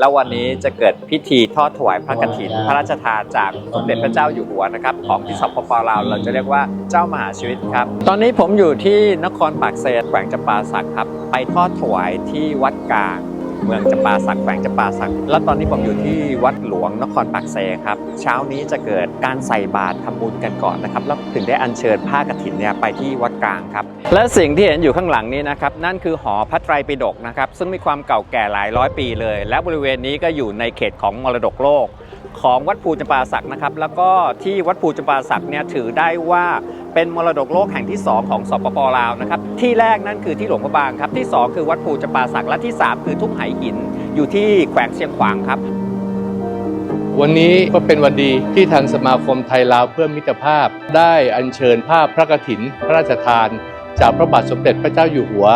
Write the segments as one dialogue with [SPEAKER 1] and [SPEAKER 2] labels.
[SPEAKER 1] แล้ววันนี้จะเกิดพิธีทอดถวายพระกฐิน พระราชทานจากสมเด็จพระเจ้าอยู่หัวนะครับของที่สปปลาวเราจะเรียกว่าเจ้ามหาชีวิตครับ ตอนนี้ผมอยู่ที่นครปากเซแขวงจำปาสักครับ ไปทอดถวายที่วัดกลาง เมืองจำปาสักแขวงจำปาสัก แล้วตอนนี้ผมอยู่ที่วัดหลวงนครปากเซครับ เช้านี้จะเกิดการใส่บาตรทำบุญกันก่อนนะครับ แล้วถึงได้อัญเชิญผ้ากฐินเนี่ยไปที่วัดกลางครับ และสิ่งที่เห็นอยู่ข้างหลังนี้นะครับ นั่นคือหอพระไตรปิฎกนะครับ ซึ่งมีความเก่าแก่หลายร้อยปีเลย และบริเวณนี้ก็อยู่ในเขตของมรดกโลก ของวัดภูจำปาสักนะครับ แล้วก็ที่วัดภูจำปาสักเนี่ยถือได้ว่า เป็นมรดกโลกแห่งที่ 2 ของสปปลาวนะครับที่แรกนั่นคือที่หลวงพระบางครับที่ 2 คือวัดภูจปาสักและที่ 3 คือทุ่งไหหิน อยู่ที่แขวงเชียงขวางครับ
[SPEAKER 2] วันนี้ก็เป็นวันดีที่ทางสมาคมไทยลาวเพื่อมิตรภาพ ได้อัญเชิญภาพพระกฐิน พระราชทาน จากพระบาทสมเด็จพระเจ้าอยู่หัว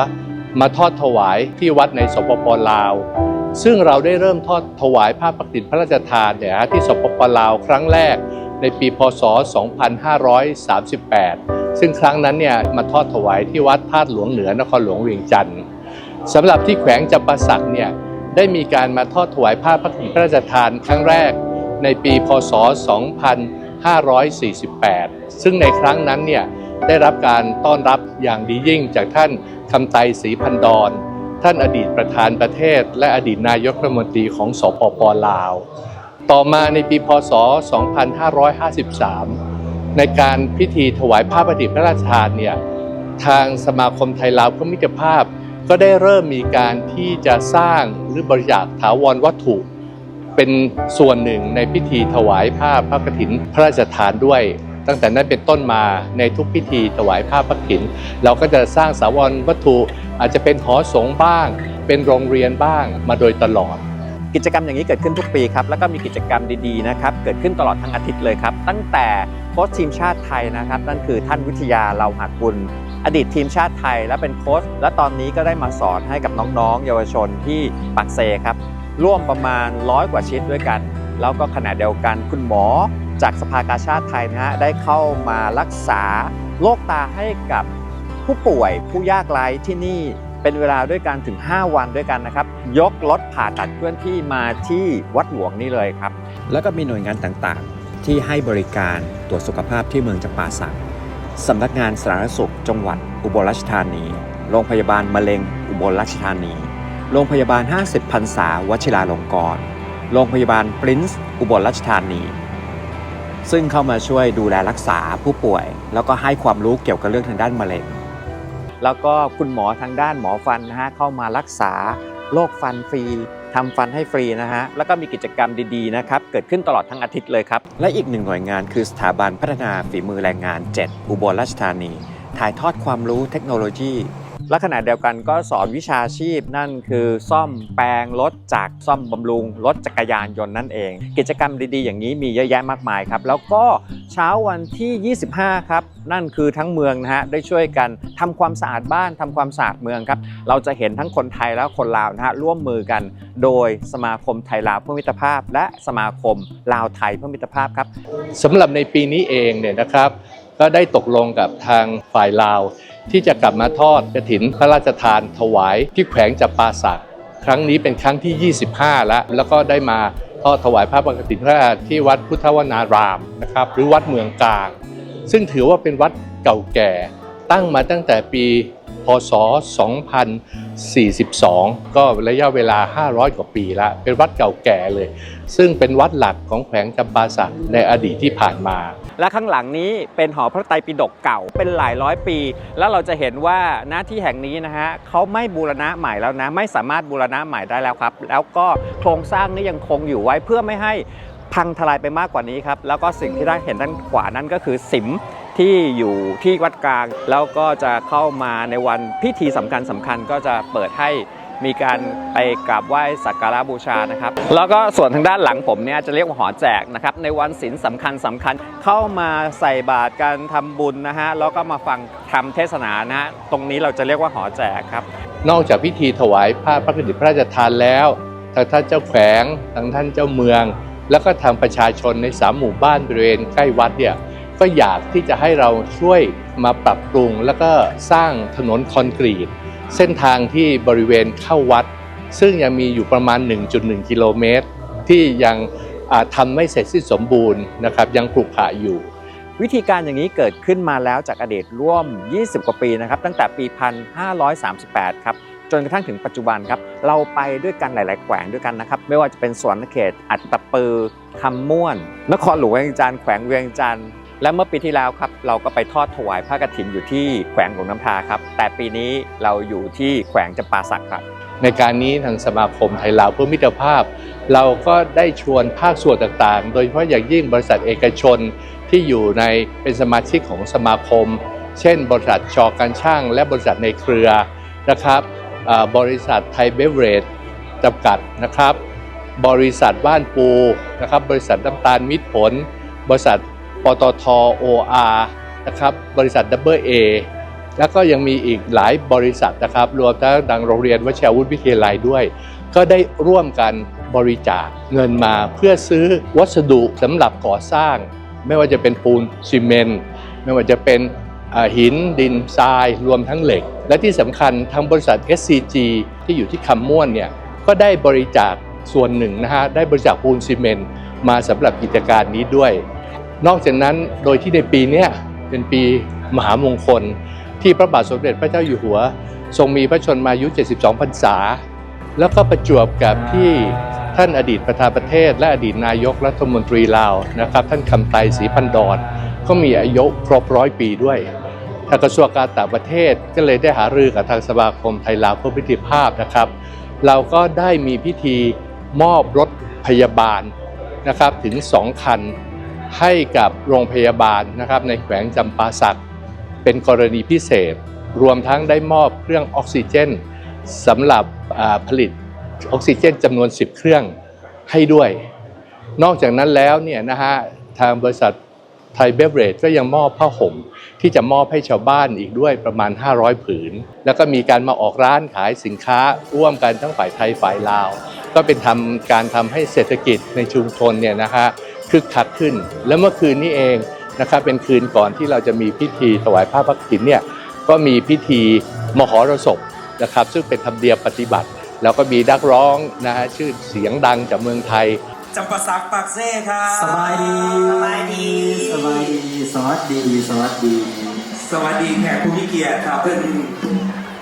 [SPEAKER 2] มาทอดถวายที่วัดในสปปลาว ซึ่งเราได้เริ่มทอดถวายภาพพระกฐินพระราชทานเนี่ยที่สปปลาวครั้งแรก ในปีพศ 2538 ซึ่งครั้งนั้นเนี่ยมาทอดถวายที่วัดธาตุหลวงเหนือนครหลวงเวียงจันทร์สำหรับที่แขวงจำปาสักเนี่ยได้มีการมาทอดถวายภาพพระกฐินพระราชทานครั้งแรกในปีพศ 2548 ซึ่งในครั้งนั้นเนี่ยได้รับการต้อนรับอย่างดียิ่งจากท่านคำไตศรีพันดอนท่านอดีตประธานประเทศ และอดีตนายกรัฐมนตรีของสปปลาว ต่อมาในปีพศ 2553 ในการพิธีถวายผ้าประดิษฐ์พระราชทานเนี่ยทางสมาคมไทยลาวเพื่อมิตรภาพ ก็ได้เริ่มมีการที่จะสร้างหรือบริจาคถาวรวัตถุเป็นส่วนหนึ่งในพิธีถวายผ้าพระกฐินพระราชทานด้วย ตั้งแต่นั้นเป็นต้นมาในทุกพิธีถวายผ้าพระกฐิน เราก็จะสร้างสาวรวัตถุอาจจะเป็นหอสงฆ์บ้าง เป็นโรงเรียนบ้างมาโดยตลอด
[SPEAKER 1] กิจกรรมอย่างนี้เกิดขึ้นทุกปีครับแล้วก็มีกิจกรรมดีๆนะครับเกิดขึ้นตลอดทั้งอาทิตย์เลยครับ ตั้งแต่โค้ชทีมชาติไทยนะครับ นั่นคือท่านวิทยาเราหากุลอดีตทีมชาติไทย และเป็นโค้ชและตอนนี้ก็ได้มาสอนให้กับน้องๆ เยาวชนที่ปากเซครับร่วมประมาณร้อยกว่าชิดด้วยกัน แล้วก็ขณะเดียวกันคุณหมอจากสภากาชาติไทยนะฮะได้เข้ามารักษาโรคตาให้กับผู้ป่วยผู้ยากไร้ที่นี่ เป็นเวลาด้วยกันถึง 5 วันด้วยกันนะครับ ยกรถผ่าตัดเคลื่อนที่มาที่วัดหลวงนี่เลยครับ แล้วก็มีหน่วยงานต่างๆ ที่ให้บริการตรวจสุขภาพที่เมืองจำปาสักสำนักงานสาธารณสุขจังหวัดอุบลราชธานี โรงพยาบาลมะเร็งอุบลราชธานี โรงพยาบาล 50พรรษาวชิราลงกรณ์ โรงพยาบาลปรินซ์อุบลราชธานี ซึ่งเข้ามาช่วยดูแลรักษาผู้ป่วย แล้วก็ให้ความรู้เกี่ยวกับเรื่องทางด้านมะเร็ง แล้วก็คุณหมอทางด้านหมอฟันนะฮะเข้ามารักษาโรคฟันฟรีทำฟันให้ฟรีนะฮะ แล้วก็มีกิจกรรมดีๆนะครับ เกิดขึ้นตลอดทั้งอาทิตย์เลยครับ และอีกหนึ่งหน่วยงานคือสถาบันพัฒนาฝีมือแรงงาน 7 อุบลราชธานี ถ่ายทอดความรู้เทคโนโลยี และขณะเดียวกันก็สอนวิชาชีพนั่นคือซ่อมแปลงรถจากซ่อมบำรุงรถจักรยานยนต์นั่นเอง กิจกรรมดีๆ อย่างนี้มีเยอะแยะมากมายครับ แล้วก็เช้าวันที่ 25 ครับ นั่นคือทั้งเมืองนะฮะได้ช่วยกันทำความสะอาดบ้านทำความสะอาดเมืองครับ เราจะเห็นทั้งคนไทยและคนลาวนะฮะร่วมมือกัน โดยสมาคมไทยลาวเพื่อมิตรภาพ และสมาคมลาวไทยเพื่อมิตรภาพครับ
[SPEAKER 2] สำหรับในปีนี้เองเนี่ยนะครับ ก็ได้ตกลงกับทางฝ่ายลาว ที่จะกลับมาทอดกฐินพระราชทานถวายที่แขวงจับปาสักครั้งนี้เป็นครั้งที่ 25 แล้ว แล้วก็ได้มาทอดถวายพระกฐินพระที่วัดพุทธวนารามนะครับหรือวัดเมืองกลาง ซึ่งถือว่าเป็นวัดเก่าแก่ตั้งมาตั้งแต่ปีพศ 42 ก็ระยะเวลา 500 กว่าปีแล้วเป็นวัดเก่าแก่เลย ซึ่งเป็นวัดหลักของแขวงจำปาสักในอดีตที่ผ่านมา
[SPEAKER 1] และข้างหลังนี้เป็นหอพระไตรปิฎกเก่าเป็นหลายร้อยปี แล้วเราจะเห็นว่าหน้าที่แห่งนี้นะฮะเขาไม่บูรณะใหม่แล้วนะไม่สามารถบูรณะใหม่ได้แล้วครับ แล้วก็โครงสร้างนี้ยังคงอยู่ไว้เพื่อไม่ให้พังทลายไปมากกว่านี้ครับแล้วก็สิ่งที่ได้เห็นด้านขวานั้นก็คือสิม ที่อยู่ที่วัดกลาง แล้วก็จะเข้ามาในวันพิธีสำคัญสำคัญก็จะเปิดให้มีการไปกราบไหว้สักการะบูชานะครับ แล้วก็ส่วนทางด้านหลังผมเนี่ยจะเรียกว่าหอแจกนะครับ ในวันศีลสำคัญสำคัญเข้ามาใส่บาตรการทำบุญนะฮะ แล้วก็มาฟังทำเทศนานะฮะตรงนี้เราจะเรียกว่าหอแจกครับ
[SPEAKER 2] นอกจากพิธีถวายผ้าพระกฐินพระราชทานแล้วทางท่านเจ้าแขวงทางท่านเจ้าเมือง แล้วก็ทางประชาชนในสามหมู่บ้านบริเวณใกล้วัดเนี่ย ก็อยากที่จะให้เราช่วยมาปรับปรุง แล้วก็สร้างถนนคอนกรีต เส้นทางที่บริเวณเข้าวัด ซึ่งยังมีอยู่ประมาณ 1.1 กิโลเมตร ที่ยังอ่าทำไม่เสร็จสิ้นสมบูรณ์นะครับยังขรุขระอยู่
[SPEAKER 1] วิธีการอย่างนี้เกิดขึ้นมาแล้วจากอดีตร่วม 20 กว่าปีนะครับ ตั้งแต่ปี 1538 ครับจนกระทั่งถึงปัจจุบันครับ เราไปด้วยกันหลาย ๆ แขวงด้วยกันนะครับ ไม่ว่าจะเป็นสวนเขต อัตตปือคำม่วน นครหลวงเวียงจันทร์แขวงเวียงจันทร์ และเมื่อปีที่แล้วครับเราก็ไปทอดถวายผ้ากฐินอยู่ที่แขวงหลวงน้ำทาครับ แต่ปีนี้เราอยู่ที่แขวงจำปาสักครับ
[SPEAKER 2] ในการนี้ทางสมาคมไทยลาวเพื่อมิตรภาพ เราก็ได้ชวนภาคส่วนต่างๆ โดยเฉพาะอย่างยิ่งบริษัทเอกชนที่อยู่ในเป็นสมาชิกของสมาคม เช่น บริษัทชอการช่าง และบริษัทในเครือนะครับบริษัทไทยเบเวอเรจจำกัดนะครับ บริษัทบ้านปูนะครับบริษัทน้ำตาลมิตรผล บริษัท ปตท OR นะครับบริษัท w a แล้วก็ยังมีอีกหลายบริษัทนะครับ รวมทั้งดังโรงเรียนวชิรวุฒิวิทยาลัยด้วย ก็ได้ร่วมกันบริจาคเงินมาเพื่อซื้อวัสดุสำหรับก่อสร้าง ไม่ว่าจะเป็นปูนซีเมนต์ไม่ว่าจะเป็นหินดินทรายรวมทั้งเหล็ก และที่สำคัญทางบริษัท SCG ที่อยู่ที่คำม่วนเนี่ยก็ได้บริจาคส่วนหนึ่งนะฮะได้บริจาคปูนซีเมนต์มาสำหรับกิจการนี้ด้วย นอกจากนั้นโดยที่ในปีเนี้ยเป็นปีมหามงคล ที่พระบาทสมเด็จพระเจ้าอยู่หัว ทรงมีพระชนมายุ 72 พรรษา แล้วก็ประจวบกับที่ท่านอดีตประธานประเทศ และอดีตนายกรัฐมนตรีลาวนะครับ ท่านคำไตศรีพันดอนก็มีอายุครบร้อยปีด้วยทางกระทรวงการต่างประเทศก็เลยได้หารือกับทางสมาคมไทยลาวเพื่อพิธีภาพนะครับ เราก็ได้มีพิธีมอบรถพยาบาลนะครับถึง 2 คัน ให้กับโรงพยาบาลนะครับในแขวงจำปาสักเป็นกรณีพิเศษ รวมทั้งได้มอบเครื่องออกซิเจนสำหรับผลิตออกซิเจนจำนวน 10 เครื่องให้ด้วย นอกจากนั้นแล้วเนี่ยนะฮะทางบริษัทไทยเบเวอเรจก็ยังมอบผ้าห่มที่จะมอบให้ชาวบ้านอีกด้วยประมาณ 500 ผืน แล้วก็มีการมาออกร้านขายสินค้าร่วมกันทั้งฝ่ายไทยฝ่ายลาว ก็เป็นทำการทำให้เศรษฐกิจในชุมชนเนี่ยนะฮะ คึกคักขึ้น แล้วเมื่อคืนนี้เองนะครับเป็นคืนก่อนที่เราจะมีพิธีถวายผ้าพักถินเนี่ยก็มีพิธีมหรสพนะครับซึ่งเป็นธรรมเนียมปฏิบัติ แล้วก็มีนักร้องนะฮะชื่อเสียงดังจากเมืองไทย
[SPEAKER 3] จำปาสักปากเซ่ครับ
[SPEAKER 4] สบายดี
[SPEAKER 3] สบายดี
[SPEAKER 4] สบายดีสวัสดีสวัสดี
[SPEAKER 3] สวัสดีแขกผู้มีเกียรติครับเพื่อน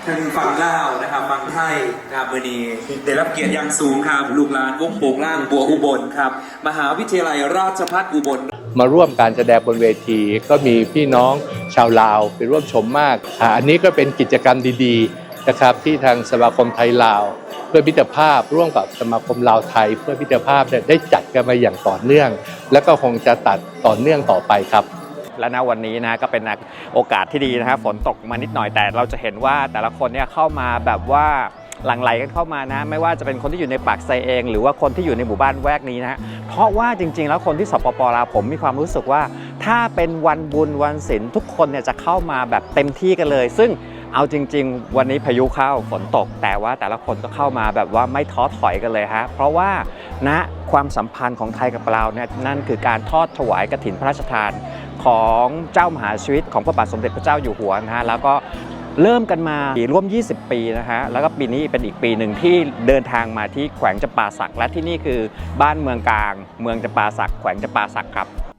[SPEAKER 3] ทางฝั่งลาวนะครับฝั่งไทยนะครับวันนี้ได้รับเกียรติอย่างสูงครับลูกหลานวงโป่งล่างบัวอุบลครับ มหาวิทยาลัยราชภัฏอุบล
[SPEAKER 2] มาร่วมการแสดงบนเวที ก็มีพี่น้องชาวลาวไปร่วมชมมากอันนี้ก็เป็นกิจกรรมดีๆนะครับที่ทางสมาคมไทยลาวเพื่อมิตรภาพร่วมกับสมาคมลาวไทย เพื่อมิตรภาพเนี่ยได้จัดกันมาอย่างต่อเนื่อง และก็คงจะตัดต่อเนื่องต่อไปครับ
[SPEAKER 1] และณวันนี้นะก็เป็นโอกาสที่ดีนะครับฝนตกมานิดหน่อยแต่เราจะเห็นว่าแต่ละคนเนี่ยเข้ามาแบบว่าหลั่งไหลกันเข้ามานะ ไม่ว่าจะเป็นคนที่อยู่ในปากไซเอง หรือว่าคนที่อยู่ในหมู่บ้านแวกนี้นะเพราะว่าจริง ๆ แล้วคนที่สปปลาวผมมีความรู้สึกว่า ถ้าเป็นวันบุญวันศีลทุกคนเนี่ยจะเข้ามาแบบเต็มที่กันเลย ซึ่งเอาจริง ๆ วันนี้พายุเข้าฝนตก แต่ว่าแต่ละคนก็เข้ามาแบบว่าไม่ท้อถอยกันเลยฮะเพราะว่าณความสัมพันธ์ของไทยกับลาวเนี่ยนั่นคือการทอดถวายกฐินพระราชทาน ของเจ้ามหาชีวิตของพระบาทสมเด็จพระเจ้าอยู่หัวนะฮะแล้วก็เริ่มกันมาร่วม 20 ปีนะฮะ แล้วก็ปีนี้เป็นอีกปีหนึ่งที่เดินทางมาที่แขวงจำปาสัก และที่นี่คือบ้านเมืองกลาง เมืองจำปาสัก แขวงจำปาสักครับ